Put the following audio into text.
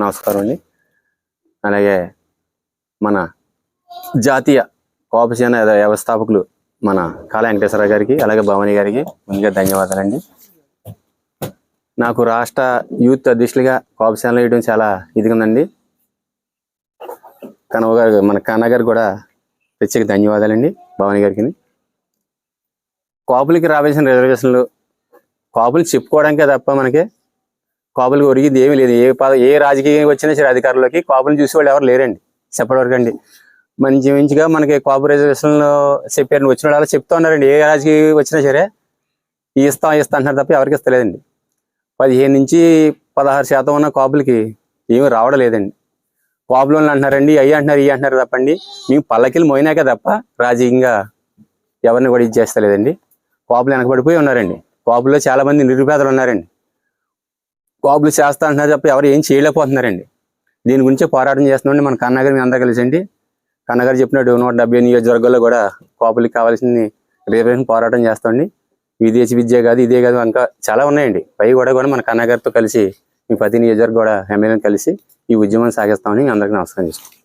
నమస్కారం అండి అలాగే మన జాతీయ కోపసేన వ్యవస్థాపకులు మన కాళ వెంకటేశ్వర గారికి అలాగే భవాని గారికి ముందుగా ధన్యవాదాలండి. నాకు రాష్ట్ర యూత్ అధ్యక్షులుగా కోపసేనలో వేయడం చాలా ఇదిగా ఉందండి. కనవ గారు మన కన్న గారు కూడా ప్రత్యేక ధన్యవాదాలండి భవాని గారికి. కాపులకి రావాల్సిన రిజర్వేషన్లు కాపులు చెప్పుకోవడానికే తప్ప మనకి కాపులకు ఒరిగింది ఏమీ లేదు. ఏ పద ఏ రాజకీయం వచ్చినా సరే అధికారంలోకి కాపులు చూసే వాళ్ళు ఎవరు లేరండి. చెప్పటి వరకు అండి మంచి మంచిగా మనకి కాపు రిజర్వేషన్లో చెప్పారు వచ్చిన వాళ్ళు అలా చెప్తా ఉన్నారండి. ఏ రాజకీయం వచ్చినా సరే ఇస్తాం ఇస్తా అంటున్నారు తప్ప ఎవరికి ఇస్తలేదండి. పదిహేను నుంచి పదహారు శాతం ఉన్న కాపులకి ఏమీ రావడం లేదండి. కాపులోళ్ళు అంటున్నారండి అయ్యి అంటున్నారు ఇవి అంటున్నారు తప్పండి. మేము పల్లకిలు మోయినాకే తప్ప రాజకీయంగా ఎవరిని కూడా ఇది చేస్తలేదండి. కాపులు వెనకబడిపోయి ఉన్నారండి. కాపుల్లో చాలా మంది నిరుపేదలు ఉన్నారండి. కాపులు చేస్తా అంటున్నారు తప్ప ఎవరు ఏం చేయలేకపోతున్నారండి. దీని గురించి పోరాటం చేస్తున్నాం మన కన్నగారు మీ అందరూ కలిసి అండి కన్నగారు చెప్పినట్టు నూట డెబ్బై నియోజకవర్గాల్లో కూడా కాపులకి కావాల్సింది రిజర్వేషన్ పోరాటం చేస్తామండి. విదేశీ విద్య కాదు ఇదే కాదు ఇంకా చాలా ఉన్నాయండి. పై కూడా కూడా మన కన్నగారితో కలిసి మీ ప్రతి నియోజకవర్గం కూడా ఎమ్మెల్యేని కలిసి ఈ ఉద్యమం సాగిస్తామని మీ అందరికీ నమస్కారం చేస్తాం